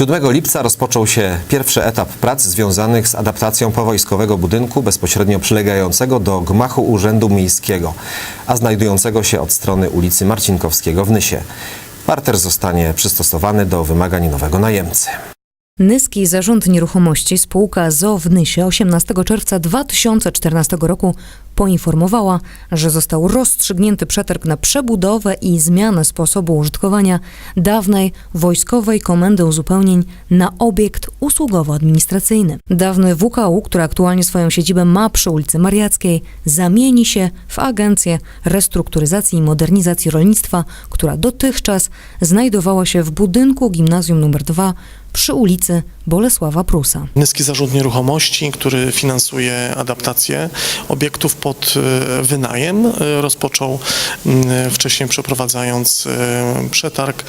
7 lipca rozpoczął się pierwszy etap prac związanych z adaptacją powojskowego budynku bezpośrednio przylegającego do gmachu Urzędu Miejskiego, a znajdującego się od strony ulicy Marcinkowskiego w Nysie. Parter zostanie przystosowany do wymagań nowego najemcy. Nyski Zarząd Nieruchomości spółka ZO w Nysie 18 czerwca 2014 roku poinformowała, że został rozstrzygnięty przetarg na przebudowę i zmianę sposobu użytkowania dawnej Wojskowej Komendy Uzupełnień na obiekt usługowo-administracyjny. Dawny WKU, który aktualnie swoją siedzibę ma przy ulicy Mariackiej, zamieni się w Agencję Restrukturyzacji i Modernizacji Rolnictwa, która dotychczas znajdowała się w budynku Gimnazjum nr 2 przy ulicy Bolesława Prusa. Nyski Zarząd Nieruchomości, który finansuje adaptację obiektów pod e, wynajem, e, rozpoczął wcześniej przeprowadzając e, przetarg,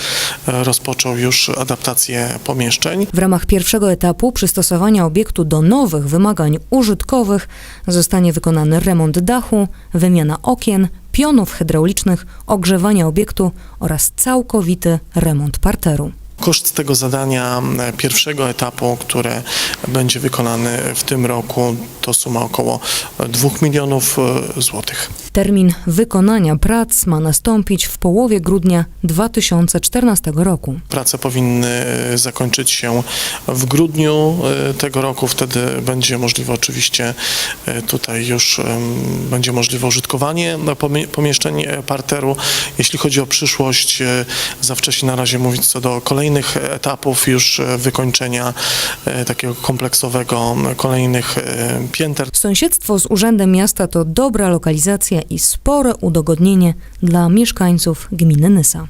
rozpoczął już adaptację pomieszczeń. W ramach pierwszego etapu przystosowania obiektu do nowych wymagań użytkowych zostanie wykonany remont dachu, wymiana okien, pionów hydraulicznych, ogrzewanie obiektu oraz całkowity remont parteru. Koszt tego zadania pierwszego etapu, które będzie wykonany w tym roku, to suma około 2 milionów e, złotych. Termin wykonania prac ma nastąpić w połowie grudnia 2014 roku. Prace powinny e, zakończyć się w grudniu e, tego roku. Wtedy będzie możliwe oczywiście tutaj już będzie możliwe użytkowanie pomie- pomieszczeń parteru. Jeśli chodzi o przyszłość, za wcześnie na razie mówić co do kolejnych etapów już e, wykończenia e, takiego kompleksowego kolejnych e, pięter. Sąsiedztwo z Urzędem Miasta to dobra lokalizacja i spore udogodnienie dla mieszkańców gminy Nysa.